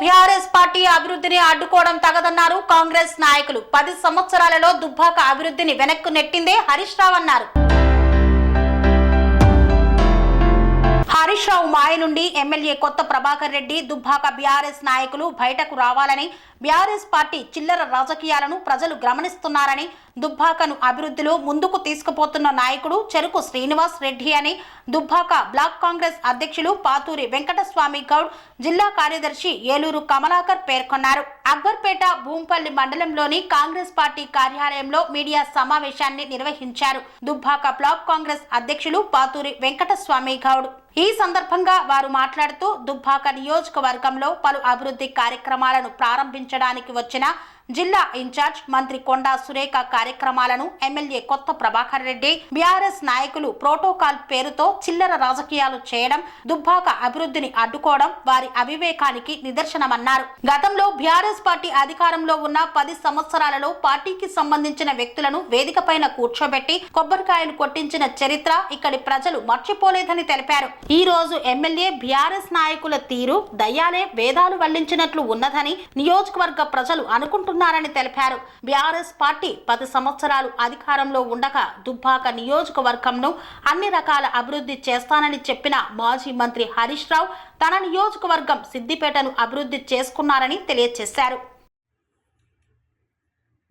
BRS party అభివృద్ధిని అడ్డుకోవడం తగదన్నారు కాంగ్రెస్ నాయకులు. పది సంవత్సరాలలో దుబ్బాక అభివృద్ధిని వెనక్కు నెట్టిందే హరీష్ రావు అన్నారు. హరీష్ రావు మాయ నుండి ఎమ్మెల్యే కొత్త ప్రభాకర్ రెడ్డి దుబ్బాక బీఆర్ఎస్ నాయకులు బయటకు రావాలని బీఆర్ఎస్ పార్టీ చిల్లర రాజకీయాలను ప్రజలు గమనిస్తున్నారని దుబ్బాకను అభివృద్ధిలో ముందుకు తీసుకుపోతున్న నాయకుడు చెరుకు శ్రీనివాస్ రెడ్డి అని దుబ్బాక బ్లాక్ కాంగ్రెస్ అధ్యక్షులు పాతూరి వెంకటస్వామి గౌడ్ జిల్లా కార్యదర్శి ఏలూరు కమలాకర్ పేర్కొన్నారు. అక్బర్పేట భూంపల్లి మండలంలోని కాంగ్రెస్ పార్టీ కార్యాలయంలో మీడియా సమావేశాన్ని నిర్వహించారు. దుబ్బాక బ్లాక్ కాంగ్రెస్ అధ్యక్షులు పాతూరి వెంకటస్వామి గౌడ్. ఈ సందర్భంగా వారు మాట్లాడుతూ దుబ్బాక నియోజకవర్గంలో పలు అభివృద్ధి కార్యక్రమాలను ప్రారంభించడానికి వచ్చిన జిల్లా ఇన్ఛార్జ్ మంత్రి కొండా సురేఖ కార్యక్రమాలను ఎమ్మెల్యే కొత్త ప్రభాకర్ రెడ్డి బీఆర్ఎస్ నాయకులు ప్రోటోకాల్ పేరుతో చిల్లర రాజకీయాలు చేయడం దుబ్బాక అభివృద్ధిని అడ్డుకోవడం వారి అవివేకానికి నిదర్శనమన్నారు. గతంలో బీఆర్ఎస్ పార్టీ అధికారంలో ఉన్న పది సంవత్సరాలలో పార్టీకి సంబంధించిన వ్యక్తులను వేదికపైన కూర్చోబెట్టి కొబ్బరికాయలు కొట్టించిన చరిత్ర ఇక్కడి ప్రజలు మర్చిపోలేదని తెలిపారు. ఈ రోజు ఎమ్మెల్యే బీఆర్ఎస్ నాయకుల తీరు దయ్యాలే వేదాలు వల్లించినట్లు ఉన్నదని నియోజకవర్గ ప్రజలు అనుకుంటున్నారు. అనుకుంటున్నారని తెలిపారు. బీఆర్ఎస్ పార్టీ పది సంవత్సరాలు అధికారంలో ఉండగా దుబ్బాక నియోజకవర్గంను అన్ని రకాల అభివృద్ధి చేస్తానని చెప్పిన మాజీ మంత్రి హరీష్ రావు తన నియోజకవర్గం సిద్దిపేటను అభివృద్ధి చేసుకున్నారని తెలియజేశారు.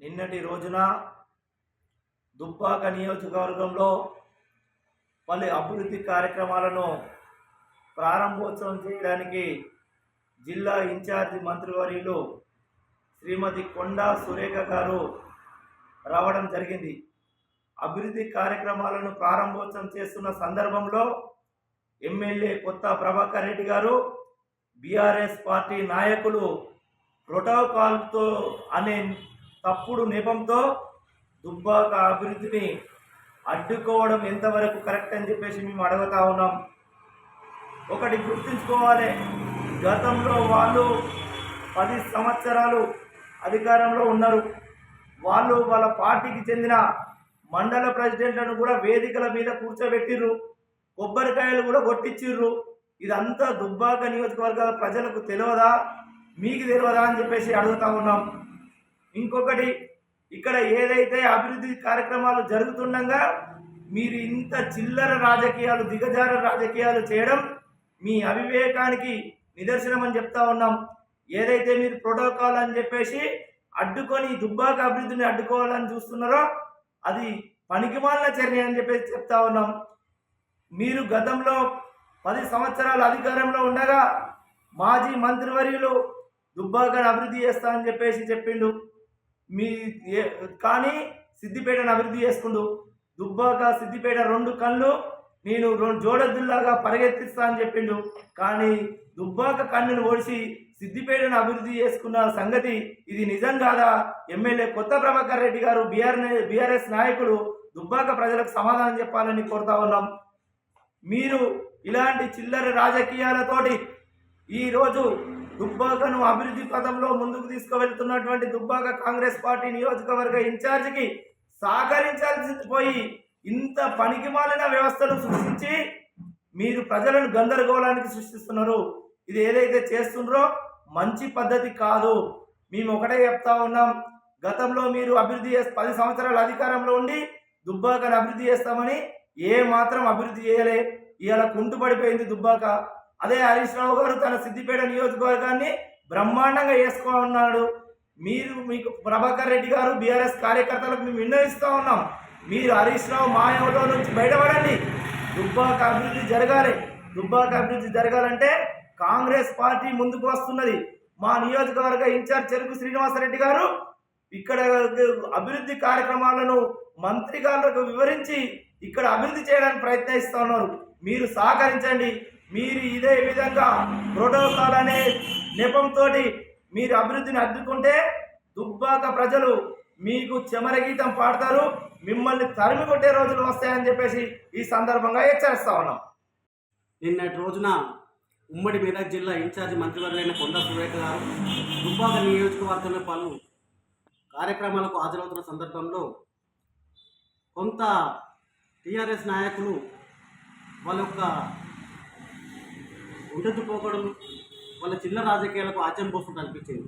నిన్నటి రోజున దుబ్బాక నియోజకవర్గంలో పలు అభివృద్ధి కార్యక్రమాలను ప్రారంభోత్సవం చేయడానికి జిల్లా ఇన్ఛార్జి మంత్రివర్యులు శ్రీమతి కొండా సురేఖ గారు రావడం జరిగింది. అభివృద్ధి కార్యక్రమాలను ప్రారంభోత్సవం చేస్తున్న సందర్భంలో ఎమ్మెల్యే కొత్త ప్రభాకర్ రెడ్డి గారు బీఆర్ఎస్ పార్టీ నాయకులు ప్రోటోకాల్తో అనే తప్పుడు నెపంతో దుబ్బాక అభివృద్ధిని అడ్డుకోవడం ఎంతవరకు కరెక్ట్ అని చెప్పేసి మేము అడుగుతా ఉన్నాం. ఒకటి గుర్తుంచుకోవాలి గతంలో వాళ్ళు పది సంవత్సరాలు అధికారంలో ఉన్నారు. వాళ్ళు వాళ్ళ పార్టీకి చెందిన మండల ప్రెసిడెంట్లను కూడా వేదికల మీద కూర్చోబెట్టిర్రు. కొబ్బరికాయలు కూడా కొట్టించిర్రు ఇదంతా దుబ్బాక నియోజకవర్గాల ప్రజలకు తెలియదా మీకు తెలియదా అని చెప్పేసి అడుగుతా ఉన్నాం. ఇంకొకటి ఇక్కడ ఏదైతే అభివృద్ధి కార్యక్రమాలు జరుగుతుండగా మీరు ఇంత చిల్లర రాజకీయాలు దిగజార రాజకీయాలు చేయడం మీ అవివేకానికి నిదర్శనం అని చెప్తా ఉన్నాం. ఏదైతే మీరు ప్రోటోకాల్ అని చెప్పేసి అడ్డుకొని దుబ్బాక అభివృద్ధిని అడ్డుకోవాలని చూస్తున్నారో అది పనికిమాలిన చర్య అని చెప్పేసి చెప్తా ఉన్నాం. మీరు గతంలో పది సంవత్సరాలు అధికారంలో ఉండగా మాజీ మంత్రివర్యులు దుబ్బాకను అభివృద్ధి చేస్తా అని చెప్పేసి చెప్పిండు. మీ కానీ సిద్దిపేటను అభివృద్ధి చేసుకుండు. దుబ్బాక సిద్దిపేట రెండు కళ్ళు నేను రెండు జోడద్దుల్లాగా పరిగెత్తిస్తా అని చెప్పిండు. కానీ దుబ్బాక కన్నును ఓడిసి సిద్దిపేటను అభివృద్ధి చేసుకున్న సంగతి ఇది నిజం కాదా? ఎమ్మెల్యే కొత్త ప్రభాకర్ రెడ్డి గారు బీఆర్ బీఆర్ఎస్ నాయకులు దుబ్బాక ప్రజలకు సమాధానం చెప్పాలని కోరుతా ఉన్నాం. మీరు ఇలాంటి చిల్లర రాజకీయాలతోటి ఈరోజు దుబ్బాకను అభివృద్ధి పథంలో ముందుకు తీసుకువెళ్తున్నటువంటి దుబ్బాక కాంగ్రెస్ పార్టీ నియోజకవర్గ ఇన్ఛార్జికి సహకరించాల్సి పోయి ఇంత పనికిమాలిన వ్యవస్థను సృష్టించి మీరు ప్రజలను గందరగోళానికి సృష్టిస్తున్నారు. ఇది ఏదైతే చేస్తుండ్రో మంచి పద్ధతి కాదు. మేము ఒకటే చెప్తా ఉన్నాం. గతంలో మీరు అభివృద్ధి చేసి పది సంవత్సరాల అధికారంలో ఉండి దుబ్బాకను అభివృద్ధి చేస్తామని ఏ మాత్రం అభివృద్ధి చేయలే. ఇవాళ కుంటుపడిపోయింది దుబ్బాక. అదే హరీష్ రావు గారు తన సిద్దిపేట నియోజకవర్గాన్ని బ్రహ్మాండంగా వేసుకో ఉన్నాడు. మీరు మీకు ప్రభాకర్ రెడ్డి గారు బీఆర్ఎస్ కార్యకర్తలకు మేము విన్నవిస్తూ ఉన్నాం. మీరు హరీష్ రావు మాయంలో నుంచి బయటపడండి. దుబ్బాక అభివృద్ధి జరగాలి. దుబ్బాక అభివృద్ధి జరగాలంటే కాంగ్రెస్ పార్టీ ముందుకు వస్తున్నది. మా నియోజకవర్గ ఇన్ఛార్జ్ చెరుకు శ్రీనివాసరెడ్డి గారు ఇక్కడ అభివృద్ధి కార్యక్రమాలను మంత్రి గారులకు వివరించి ఇక్కడ అభివృద్ధి చేయడానికి ప్రయత్నిస్తూ ఉన్నారు. మీరు సహకరించండి. మీరు ఇదే విధంగా ప్రోటోకాల్ అనే నెపంతో మీరు అభివృద్ధిని అడ్డుకుంటే దుబ్బాక ప్రజలు మీకు చెమరగీతం పాడతారు. మిమ్మల్ని తరిమి కొట్టే రోజులు వస్తాయని చెప్పేసి ఈ సందర్భంగా హెచ్చరిస్తా ఉన్నాం. నిన్నటి రోజున ఉమ్మడి మెదక్ జిల్లా ఇన్ఛార్జి మంత్రివర్యులైన కొండ సురేఖ గారు దుబ్బాక నియోజకవర్గంలో పలు కార్యక్రమాలకు హాజరవుతున్న సందర్భంలో కొంత టీఆర్ఎస్ నాయకులు వాళ్ళ యొక్క ఉండెత్తుపోకడం వాళ్ళ చిన్న రాజకీయాలకు ఆచరణ పోస్తుంటే అనిపించింది.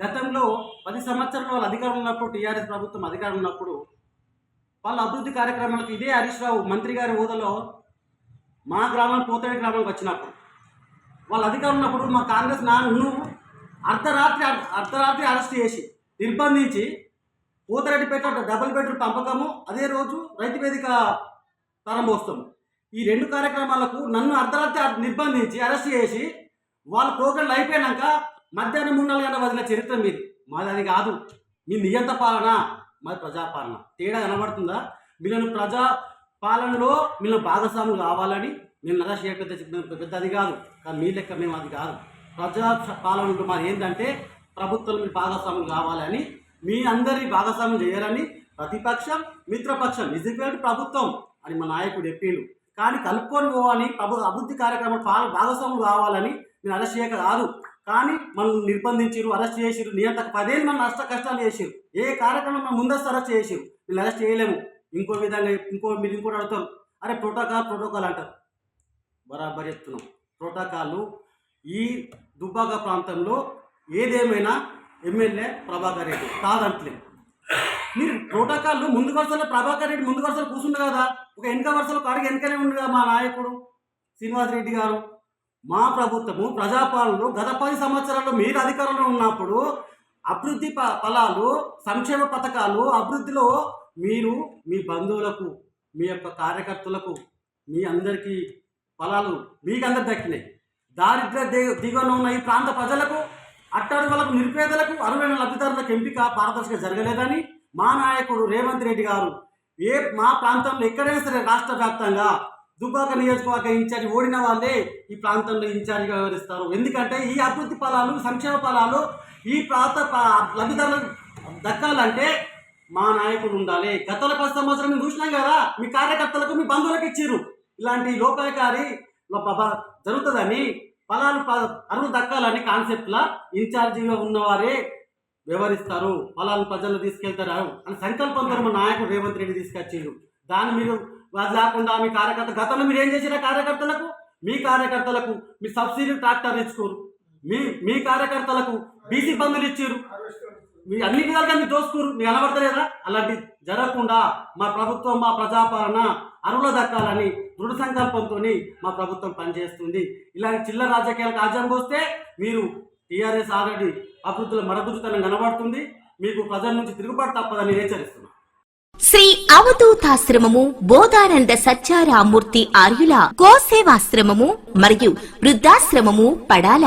గతంలో పది సంవత్సరాలు వాళ్ళు అధికారం ఉన్నప్పుడు టీఆర్ఎస్ ప్రభుత్వం అధికారం ఉన్నప్పుడు వాళ్ళ అభివృద్ధి కార్యక్రమాలకు ఇదే హరీష్ రావు మంత్రి గారి హోదాలో మా గ్రామం పోతడి గ్రామానికి వచ్చినప్పుడు వాళ్ళు అధికారం ఉన్నప్పుడు మా కాంగ్రెస్ నా నువ్వు అర్ధరాత్రి అర్ధరాత్రి అరెస్ట్ చేసి నిర్బంధించి పూతరెడ్డిపేట డబుల్ బెడ్రూమ్ పంపకము అదే రోజు రైతు వేదిక ప్రారంభోత్సవం. ఈ రెండు కార్యక్రమాలకు నన్ను అర్ధరాత్రి నిర్బంధించి అరెస్ట్ చేసి వాళ్ళ ప్రోగ్రాంలు అయిపోయాక మధ్యాహ్నం మూడు నాలుగు గంటల వదిలిన చరిత్ర మీది. మాది అది కాదు. మీ నియంత పాలన మాది ప్రజాపాలన. తేడా కనబడుతుందా? మీరు ప్రజా పాలనలో మీరు భాగస్వాములు కావాలని మేము నరశేఖర్ పెద్ద పెద్ద పెద్ద అది కాదు. కానీ మీ లెక్క మేము అది కాదు. ప్రజా పాలనలో మాది ఏంటంటే ప్రభుత్వం మీరు భాగస్వాములు కావాలని మీ అందరి భాగస్వామ్యం చేయాలని ప్రతిపక్షం మిత్రపక్షం నిజమైన ప్రభుత్వం అని మా నాయకుడు చెప్పిండు కానీ కలుపుకొని పోవని ప్రభు అభివృద్ధి కార్యక్రమం పాల భాగస్వాములు కావాలని నేను అరెస్ట్ చేయక కాదు కానీ మనం నిర్బంధించారు అరెస్ట్ చేసిరు నియంత పదేళ్ళు మనం నష్ట కష్టాలు చేసిరు ఏ కార్యక్రమం మనం ముందస్తు అరెస్ట్ చేసిరు వీళ్ళు అరెస్ట్ చేయలేము. ఇంకో విధంగా ఇంకో మీరు ఇంకోటి అడుగుతారు. అరే ప్రోటోకాల్ ప్రోటోకాల్ అంటారు. బరాబర్ ఎత్తున ప్రోటోకాల్ ఈ దుబ్బాక ప్రాంతంలో ఏదేమైనా ఎమ్మెల్యే ప్రభాకర్ రెడ్డి కాదంటలేదు మీరు ప్రోటోకాల్ ముందు వరుసలో ప్రభాకర్ రెడ్డి ముందు వరుసలో కూర్చుండు కదా ఒక వెనక వరుసలో కాడికి వెనకనే ఉండు కదా మా నాయకుడు శ్రీనివాస్ రెడ్డి గారు. మా ప్రభుత్వము ప్రజాపాలనలో గత పది సంవత్సరాల్లో మీరు అధికారంలో ఉన్నప్పుడు అభివృద్ధి ప- ఫలాలు సంక్షేమ పథకాలు అభివృద్ధిలో మీరు మీ బంధువులకు మీ యొక్క కార్యకర్తలకు మీ అందరికీ ఫలాలు మీకు దక్కినాయి. దారిద్ర ది- దిగువన ఉన్న ఈ ప్రాంత ప్రజలకు అట్టడుగులకు నిరుపేదలకు అరువైన లబ్ధిదారులకు ఎంపిక పారదర్శక జరగలేదని మా నాయకుడు రేవంత్ రెడ్డి గారు. ఏ మా ప్రాంతంలో ఎక్కడైనా సరే రాష్ట్ర వ్యాప్తంగా దుబ్బాక నియోజకవర్గ ఇన్ఛార్జి ఓడిన వాళ్ళే ఈ ప్రాంతంలో ఇన్ఛార్జిగా వ్యవహరిస్తారు. ఎందుకంటే ఈ అభివృద్ధి ఫలాలు సంక్షేమ ఫలాలు ఈ ప్రాంత లబ్ధిదారులకు దక్కాలంటే మా నాయకుడు ఉండాలి. గతంలో పది సంవత్సరం చూసినాం కదా మీ కార్యకర్తలకు మీ బంధువులకు ఇచ్చిర్రు. ఇలాంటి లోపాయకారి జరుగుతుందని ఫలాలు ప- అరువు దక్కాలని కాన్సెప్ట్లా ఇన్ఛార్జిగా ఉన్నవారే వ్యవహరిస్తారు. ఫలాలు ప్రజలు తీసుకెళ్తారు అని సంకల్పంతో మా నాయకుడు రేవంత్ రెడ్డి తీసుకొచ్చిండు. దాన్ని మీరు అది లేకుండా మీ కార్యకర్త గతంలో మీరు ఏం చేసిన కార్యకర్తలకు? మీ కార్యకర్తలకు మీ సబ్సిడీ ట్రాక్టర్ ఇచ్చుకోరు. మీ మీ కార్యకర్తలకు బీసీ బంధులు ఇచ్చారు మీ అన్ని విధాలుగా మీరు దోసుకోరు మీకు కనబడతలేదా? అలాంటి జరగకుండా మా ప్రభుత్వం మా ప్రజాపాలన అరువుల దక్కాలని దృఢ సంకల్పంతో మా ప్రభుత్వం పనిచేస్తుంది. ఇలాంటి చిల్లర రాజకీయాలకు ఆజం పోస్తే మీరు టీఆర్ఎస్ ఆల్రెడీ అభివృద్ధిలో మరగుతుతనం కనబడుతుంది. మీకు ప్రజల నుంచి తిరుగుబాటు తప్పదని హెచ్చరిస్తున్నాను శ్రీ అవధూతాశ్రమము బోధానంద సత్యారామూర్తి ఆర్యుల గోసేవాశ్రమము మరియు వృద్ధాశ్రమము పడాల.